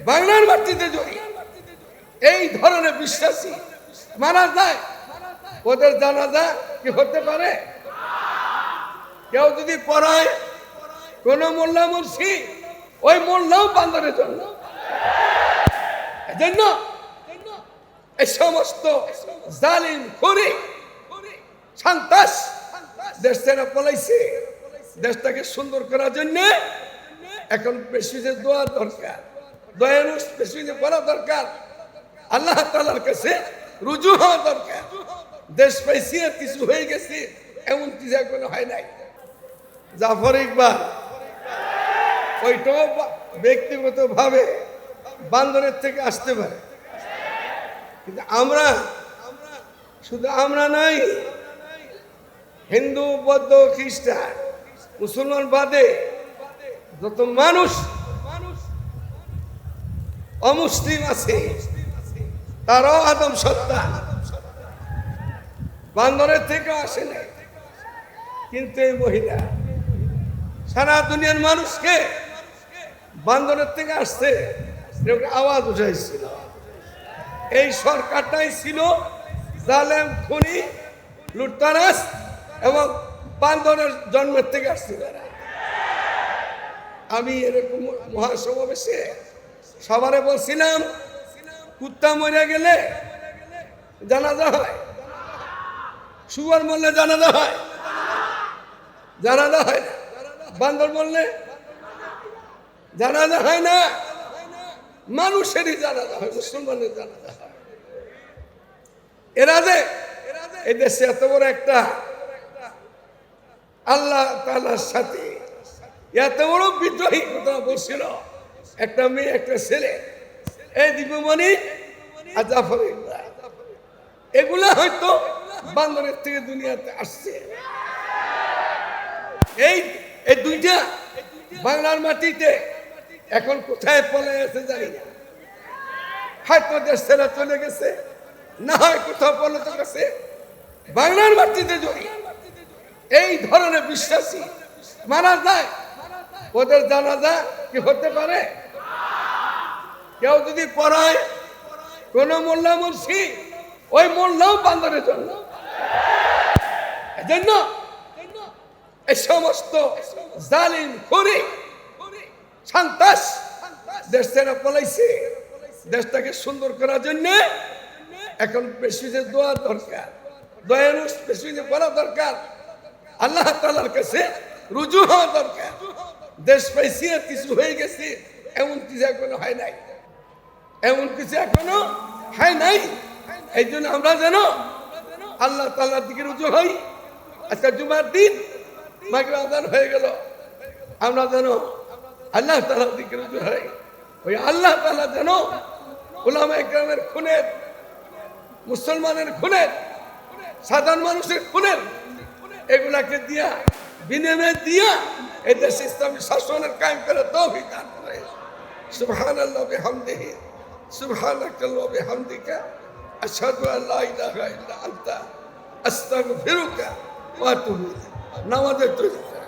বাংলার মাটিতে যদি এই ধরনের বিশ্বাসী মারা যায়। ওদের জানাজা কি হতে পারে? কেউ যদি পড়ায়, কোন মোল্লা মুর্শি ওই মোল্লাও বান্দরের জন্য। এজন্য এই সমস্ত জালিম করে সন্তাস দেশ থেকে পলাইছে। দেশটাকে সুন্দর করার জন্য এখন বেশিতে দোয়া দরকার। দয়ানুষ বেশিতে বলা দরকার। আল্লাহ তালার কাছে রুজু হওয়া দরকার। দেশ পাইছি আর কিছু হয়ে গেছে, এমন কিছু এখন হয় নাই। জাফর ইকবাল, ওইটাও ব্যক্তিগত ভাবে বান্দরের থেকে আসতে পারে। কিন্তু আমরা, শুধু আমরা নাই, হিন্দু, বৌদ্ধ, খ্রিস্টান, মুসলমান বাদে যত মানুষ অমুসলিম আছে। তারাও আদম সত্তা। বান্দরের থেকে আসে না কিন্তু এই মহিলা সারা দুনিয়ার মানুষকে বান্দরের থেকে আসছে। আওয়াজ উঠাইছিল। এই সরকারটাই ছিল জালেম, খুনি লুটতারাস এবং বান্দরের জন্মের থেকে আসছিল। আমি এরকম মহাসমাবেশে সবারে বলছিলাম, কুত্তা মরে গেলে জানাজা হয়। সুয়ার মরলে জানাজা হয়। জানাজা হয় বান্দর মরলে জানাজা হয় না। মানুষেরই জানাজা হয়, মুসলমানের জানাজা হয়। এরা যে এই দেশে এত বড় একটা আল্লাহ তালার সাথে এত বড় বিদ্রোহী কথা বলছিল। একটা মেয়ে, একটা ছেলে। এই দীপমণি আর এগুলা হয়তো বান্দরের থেকে দুনিয়াতে আসছে। এই এই দুইটা বাংলার মাটিতে এখন কোথায় পলে আছে জানি না। হয়তো দেশ ছেড়ে চলে গেছে, না হয় কোথাও পলাতে গেছে বাংলার মাটিতে যদি এই ধরনের বিশ্বাসী মারা যায়, ওদের জানাজা কি হতে পারে? কেউ যদি পড়ায়, কোন মোল্লা মুর্শি ওই মোল্লাও বান্দরের জন্য। এজন্য এই সমস্ত জালিম করে সন্তাস দেশ থেকে পলাইছে। দেশটাকে সুন্দর করার জন্য এখন বেশিতে দোয়া দরকার দয়ানুষ বেশিতে পড়া দরকার, আল্লাহ তালার কাছে রুজু হওয়া দরকার। দেশ পাইছি আর কিছু হয়ে গেছে, এমন কিছু এখনও হয় নাই। এমন কিছু এখনও হয় নাই? এই জন্য আমরা যেন আল্লাহ তাল্লার দিকে রুজু হই। আজকে জুমার দিন হয়ে গেল। আমরা যেন আল্লাহ তালার দিকে রুজু হই। ওই আল্লাহ তালা যেন ওলামা একরামের খুনের, মুসলমানের খুনের, সাধারণ মানুষের খুনের, এগুলাকে দিয়া, বিনিময়ে দিয়া এই ইসলামী শাসনের কায়েম করে তৌফিক দান করে। সুবহান আল্লাহ বিহামদিহি। سبحانك اللهم وبحمدك أشهد أن لا إله إلا أنت أستغفرك وأتوب إليك নামাজের তৈরি করে